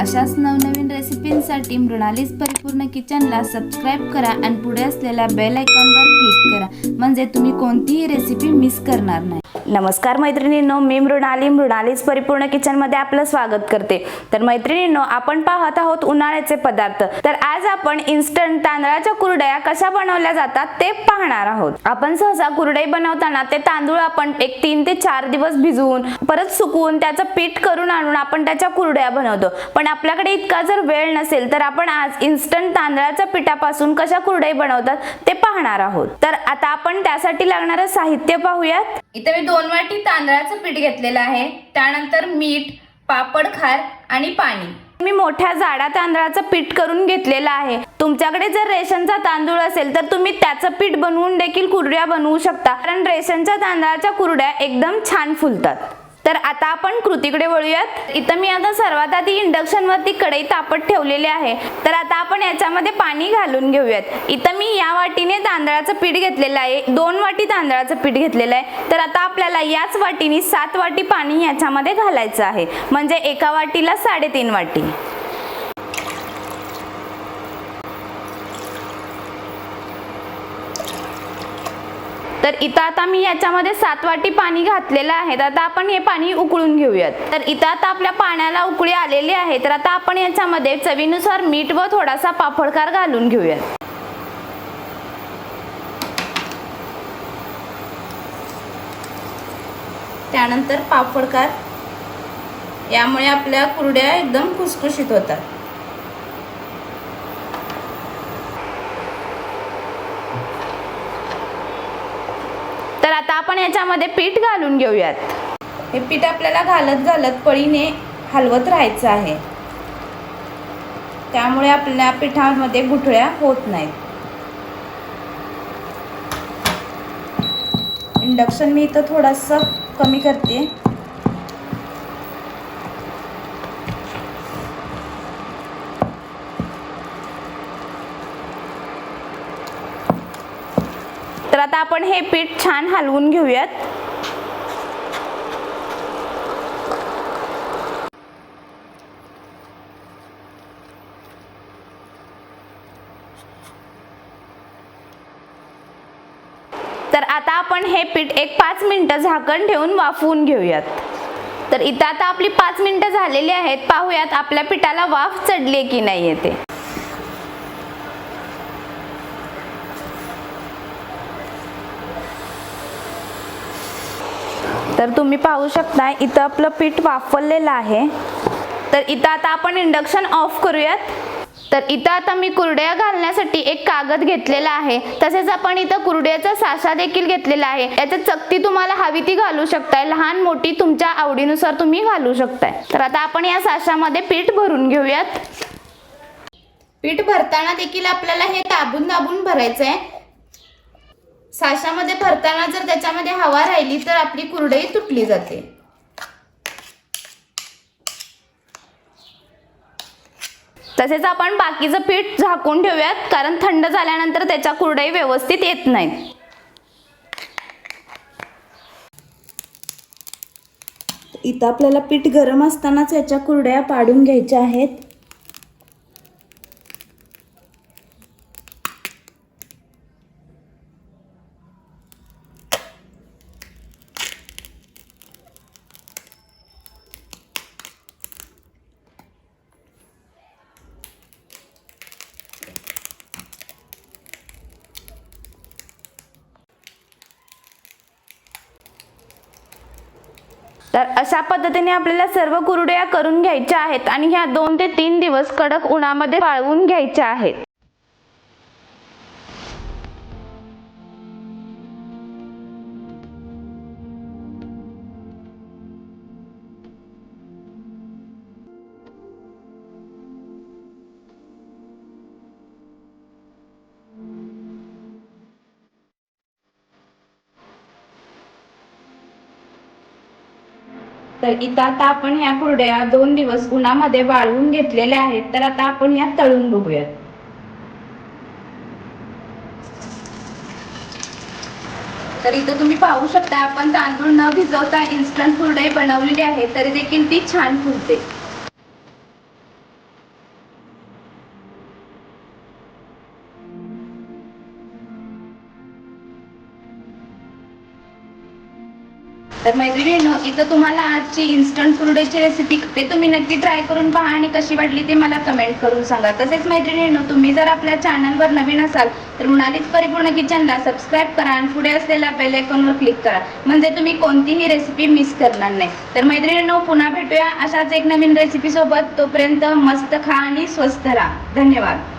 अशाच नवनवीन रेसिपींसाठी मृणालीस परिपूर्ण किचनला सबस्क्राईब करा आणि पुढे असलेल्या बेल आयकॉनवर क्लिक करा. म्हणजे तुम्ही कोणतीही रेसिपी मिस करणार नाही. नमस्कार मैत्रिणींनो मी मृणाली. मृणालीच परिपूर्ण किचनमध्ये आपलं स्वागत करते. तर मैत्रिणींनो आपण पाहत आहोत उन्हाळ्याचे पदार्थ. तर आज आपण इन्स्टंट तांदळाच्या कुरडया कशा बनवल्या जातात ते पाहणार आहोत. आपण सहसा कुरडई बनवताना ते तांदूळ आपण एक तीन ते चार दिवस भिजवून परत सुकवून त्याचं पीठ करून आणून आपण त्याच्या कुरडया बनवतो. पण आपल्याकडे इतका जर वेळ नसेल तर आपण आज इन्स्टंट तांदळाच्या पिठापासून कशा कुरडई बनवतात ते पाहणार आहोत. तर आता आपण त्यासाठी लागणारं साहित्य पाहूयात. इथे मी दोन वाटी तांदळाचं पीठ घेतलेलं आहे. त्यानंतर मीठ पापड खार आणि पाणी. मी मोठ्या जाडा तांदळाचं पीठ करून घेतलेलं आहे. तुमच्याकडे जर रेशनचा तांदूळ असेल तर तुम्ही त्याचं पीठ बनवून देखील कुरड्या बनवू शकता. कारण रेशनच्या तांदळाच्या कुरड्या एकदम छान फुलतात. तर आता आपण कृतीकडे वळूयात. इथं मी आता सर्वात आधी इंडक्शनवरती कढई तापत ठेवलेली आहे. तर आता आपण याच्यामध्ये पाणी घालून घेऊयात. इथं मी या वाटीने तांदळाचं पीठ घेतलेलं आहे. दोन वाटी तांदळाचं पीठ घेतलेलं आहे. तर आता आपल्याला याच वाटीने सात वाटी पाणी याच्यामध्ये घालायचं आहे. म्हणजे एका वाटीला साडेतीन वाटी. तर इथं आता मी याच्यामध्ये सात वाटी पाणी घातलेलं आहे. तर आता आपण हे पाणी उकळून घेऊयात. तर इथं आता आपल्या पाण्याला उकळी आलेली आहे. तर आता आपण याच्यामध्ये चवीनुसार मीठ व थोडासा पापडकार घालून घेऊयात. त्यानंतर पापडकार यामुळे आपल्या कुरड्या एकदम खुसखुशीत होतात तर आता आपण याच्यामध्ये पीठ घालून घेऊयात. हे पीठ आपल्याला घालत घालत पळीने हलवत राहायचं आहे. त्यामुळे आपल्या पिठामध्ये गुठळ्या होत नाहीत. इंडक्शन मी इथं थोडंसं कमी करते. आता आपण हे पीठ छान हलवून घेऊयात. तर आता आपण हे पीठ एक पाच मिनटं झाकण ठेवून वाफवून घेऊयात. तर इथं आता आपली पाच मिनिटं झालेली आहेत. पाहूयात आपल्या पिठाला वाफ चढली की नाही येते तर तुम्ही पाहू शकता इथं आपलं पीठ वाफवलेलं आहे. तर इथं आता आपण इंडक्शन ऑफ करूयात. तर इथं आता मी कुरड्या घालण्यासाठी एक कागद घेतलेला आहे. तसेच आपण इथं कुरड्याचा साशा देखील घेतलेला आहे. याच्यात चकती तुम्हाला हवी ती घालू शकताय. लहान मोठी तुमच्या आवडीनुसार तुम्ही घालू शकताय. तर आता आपण या साशामध्ये पीठ भरून घेऊयात. पीठ भरताना देखील आपल्याला हे दाबून दाबून भरायचं आहे साशामध्ये भरताना जर त्याच्यामध्ये हवा राहिली तर आपली कुरडई तुटली जाते. तसेच आपण बाकीचं पीठ झाकून ठेवूयात कारण थंड झाल्यानंतर त्याच्या कुरडई व्यवस्थित येत नाहीत. इथं आपल्याला पीठ गरम असतानाच याच्या कुरड्या पाडून घ्यायच्या आहेत. तर अशा पद्धतीने आपल्याला सर्व कुरड्या करून घ्यायच्या आहेत आणि ह्या दोन ते तीन दिवस कडक उन्हामध्ये वाळवून घ्यायच्या आहेत. तर इथं आता आपण ह्या कुरड्या दोन दिवस उन्हामध्ये वाळवून घेतलेल्या आहेत. तर आता आपण या तळून बघूयात. तर इथं तुम्ही पाहू शकता आपण तांदूळ न भिजवता इन्स्टंट कुरडई बनवलेली आहे तरी देखील ती छान फुलते. तर मैत्रिणींनो इथं तुम्हाला आजची इन्स्टंट कुरडईची रेसिपी ते तुम्ही नक्की ट्राय करून पहा आणि कशी वाटली ते मला कमेंट करून सांगा. तसेच मैत्रिणींनो तुम्ही जर आपल्या चॅनलवर नवीन असाल तर मृणालीच परिपूर्ण किचनला सबस्क्राईब करा आणि पुढे असलेल्या बेल आयकॉनवर क्लिक करा. म्हणजे तुम्ही कोणतीही रेसिपी मिस करणार नाही. तर मैत्रिणींनो पुन्हा भेटूया अशाच एक नवीन रेसिपीसोबत तोपर्यंत मस्त खा आणि स्वस्त राहा. धन्यवाद.